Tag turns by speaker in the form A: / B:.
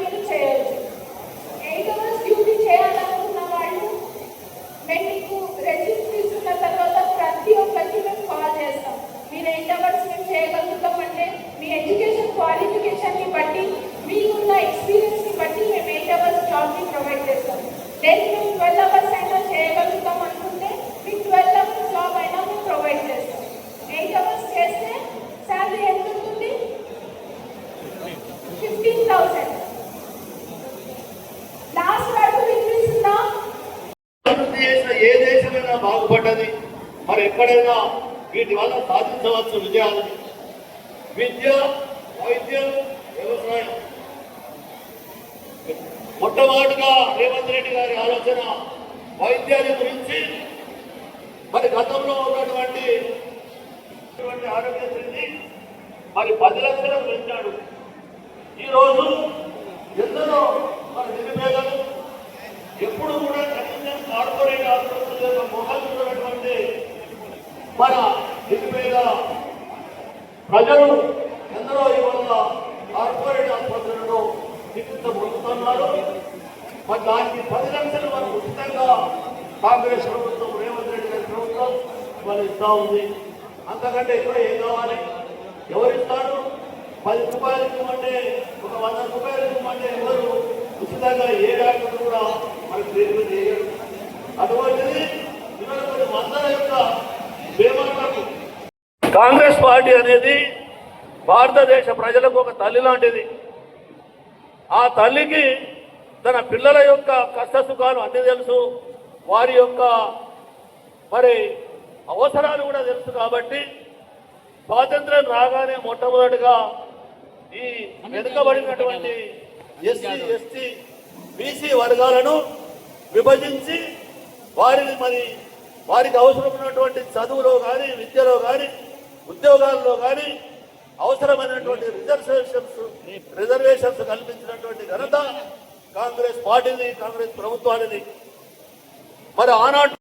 A: మీరు చేయొచ్చు eight hours duty చేయాలనుకున్న వాళ్ళు మేము మీకు రెజిస్టర్ ఇస్తున్న తర్వాత ప్రతి ఒక్కరికి మేము కాల్ చేస్తాం. మీరు ఎయిట్ అవర్స్ మేము
B: బాగుపడ్డది. మరి ఎక్కడైనా వీటి వల్ల సాధించవచ్చు విజయాలు విద్య వైద్యం వ్యవసాయం. మొట్టమొదటిగా రేవంత్ రెడ్డి గారి ఆలోచన వైద్యాన్ని గురించి. మరి గతంలో ఉన్నటువంటి ఆరోగ్యశ్రీని మరి పది లక్షలు పెంచాడు ఈరోజు ఎందరో మన నిరుపేదలు ఎప్పుడు కూడా కనీసం కార్పొరేట్ ఆసుపత్రుల యొక్క మొహాలు మన నిరుపేద ప్రజలు ఎందరో ఇవాళ కార్పొరేట్ ఆసుపత్రులలో చికిత్స పొందుతున్నారు. మరి దానికి పది లక్షలు మరి ఉచితంగా కాంగ్రెస్ ప్రభుత్వం రేవంత్ రెడ్డి గారి ప్రభుత్వం వాళ్ళు ఇస్తా ఉంది. అంతకంటే ఎక్కువ ఏం కావాలి? ఎవరిస్తారు? పది రూపాయలు ఇవ్వమంటే ఒక వంద రూపాయలు ఇవ్వమంటే ఎవరు ఉచితంగా ఏ డాక్టర్ కూడా మనకు ట్రీట్మెంట్ అటువంటిది వందల యొక్క కాంగ్రెస్ పార్టీ అనేది భారతదేశ ప్రజలకు ఒక తల్లి లాంటిది. ఆ తల్లికి తన పిల్లల యొక్క కష్ట సుఖాలు అన్ని తెలుసు వారి యొక్క మరి అవసరాలు కూడా తెలుసు కాబట్టి స్వాతంత్రం రాగానే మొట్టమొదటిగా ఈ వెనుకబడినటువంటి ఎస్సీ ఎస్టీ బీసీ వర్గాలను విభజించి వారిని మరి వారికి అవసరమైనటువంటి చదువులో కానీ విద్యలో కానీ ఉద్యోగాల్లో కానీ అవసరమైనటువంటి రిజర్వేషన్స్ రిజర్వేషన్స్ కల్పించినటువంటి ఘనత కాంగ్రెస్ పార్టీని కాంగ్రెస్ ప్రభుత్వానికి మరి ఆనాడు